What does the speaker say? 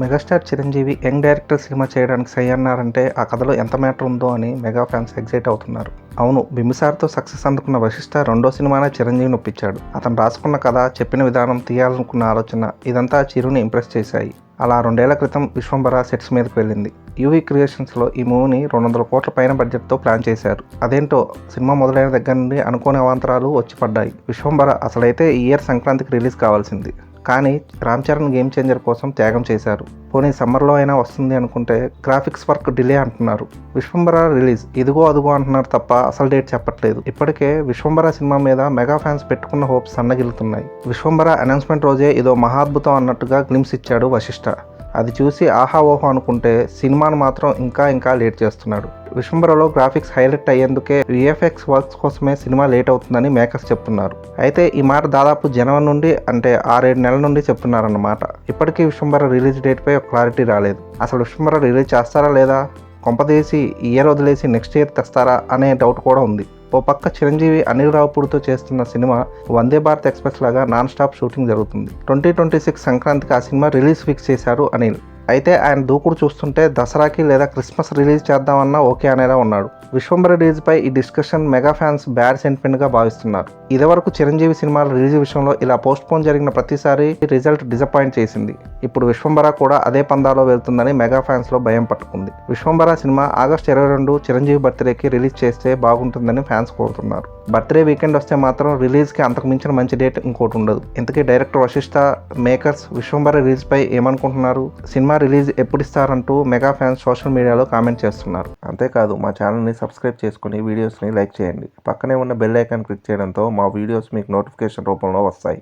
Megastar Chiranjeevi young director cinema చేయడానికి సై అన్నారంటే ఆ కథలో ఎంత మ్యాటర్ ఉందో అని మెగా ఫ్యాన్స్ ఎగ్జైట్ అవుతున్నారు. అవును బింబిసార్తో సక్సెస్ అందుకున్న వశిష్ఠ రెండో సినిమానే చిరంజీవిని ఒప్పించాడు. అతను రాసుకున్న కథ చెప్పిన విధానం తీయాలనుకున్న ఆలోచన ఇదంతా చిరుని ఇంప్రెస్ చేశాయి. అలా రెండేళ్ళ క్రితం విశ్వంబర సెట్స్ మీదకి వెళ్ళింది. యూవీ క్రియేషన్స్లో ఈ మూవీని రెండు వందల కోట్ల పైన బడ్జెట్తో ప్లాన్ చేశారు. అదేంటో సినిమా మొదలైన దగ్గర నుండి అనుకోని అవాంతరాలు వచ్చి పడ్డాయి. విశ్వంబర అసలైతే ఈ ఇయర్ సంక్రాంతికి రిలీజ్ కావాల్సింది. కానీ రామ్ చరణ్ గేమ్ చేంజర్ కోసం త్యాగం చేశారు. పోనీ సమ్మర్లో అయినా వస్తుంది అనుకుంటే గ్రాఫిక్స్ వర్క్ డిలే అంటున్నారు. విశ్వంబర రిలీజ్. ఇదిగో అదిగో అంటున్నారు తప్ప అసలు డేట్ చెప్పట్లేదు. ఇప్పటికే విశ్వంబర సినిమా మీద మెగా ఫ్యాన్స్ పెట్టుకున్న హోప్స్ సన్నగిలుతున్నాయి విశ్వంబర అనౌన్స్మెంట్ రోజే ఇదో మహాద్భుతం అన్నట్టుగా గ్లిమ్స్ ఇచ్చాడు వశిష్ఠ అది చూసి ఆహా ఓహో అనుకుంటే సినిమాను మాత్రం ఇంకా ఇంకా లేట్ చేస్తున్నాడు. విశ్వంబరలో గ్రాఫిక్స్ హైలైట్ అయ్యేందుకే విఎఫ్ఎక్స్ వర్క్స్ కోసమే సినిమా లేట్ అవుతుందని మేకర్స్ చెప్తున్నారు. అయితే ఈ మాట దాదాపు జనవరి నుండి అంటే ఆరేడు నెలల నుండి చెప్తున్నారన్నమాట. ఇప్పటికీ విశ్వంబర రిలీజ్ డేట్పై ఒక క్లారిటీ రాలేదు. అసలు విశ్వంబర రిలీజ్ చేస్తారా లేదా? కొంపదీసి ఇయర్ వదిలేసి నెక్స్ట్ ఇయర్ తెస్తారా అనే డౌట్ కూడా ఉంది. ఓ పక్క చిరంజీవి అనిల్ రావుపూడితో చేస్తున్న సినిమా వందే భారత్ ఎక్స్ప్రెస్ లాగా నాన్ స్టాప్ షూటింగ్ జరుగుతుంది. ట్వంటీ ట్వంటీ సిక్స్ సంక్రాంతికి ఆ సినిమా రిలీజ్ ఫిక్స్ చేశారు అనిల్. అయితే ఆయన దూకుడు చూస్తుంటే దసరాకి లేదా క్రిస్మస్ రిలీజ్ చేద్దామన్నా ఓకే అనేలా ఉన్నాడు. విశ్వంబర రిలీజ్పై ఈ డిస్కషన్ మెగా ఫ్యాన్స్ బ్యాడ్ సెంటిమెంట్గా భావిస్తున్నారు. ఇదివరకు చిరంజీవి సినిమాల రిలీజ్ విషయంలో ఇలా పోస్ట్ పోన్ జరిగిన ప్రతిసారి రిజల్ట్ డిసప్పాయింట్ చేసింది. ఇప్పుడు విశ్వంబర కూడా అదే పందాలో వెళ్తుందని మెగా ఫ్యాన్స్లో భయం పట్టుకుంది. విశ్వంబర సినిమా ఆగస్ట్ ఇరవై రెండు చిరంజీవి బర్త్డేకి రిలీజ్ చేస్తే బాగుంటుందని ఫ్యాన్స్ కోరుతున్నారు. బర్త్డే వీకెండ్ వస్తే మాత్రం రిలీజ్కి అంతకుమించిన మంచి డేట్ ఇంకోటి ఉండదు. ఇంతకీ డైరెక్టర్ వశిష్ట మేకర్స్ విశ్వంబర రిలీజ్పై ఏమనుకుంటున్నారు? సినిమా రిలీజ్ ఎప్పుడు ఇస్తారంటూ మెగా ఫ్యాన్స్ సోషల్ మీడియాలో కామెంట్ చేస్తున్నారు. అంతేకాదు మా ఛానల్ని సబ్స్క్రైబ్ చేసుకుని వీడియోస్ని లైక్ చేయండి. పక్కనే ఉన్న బెల్ ఐకాన్ క్లిక్ చేయడంతో మా వీడియోస్ మీకు నోటిఫికేషన్ రూపంలో వస్తాయి.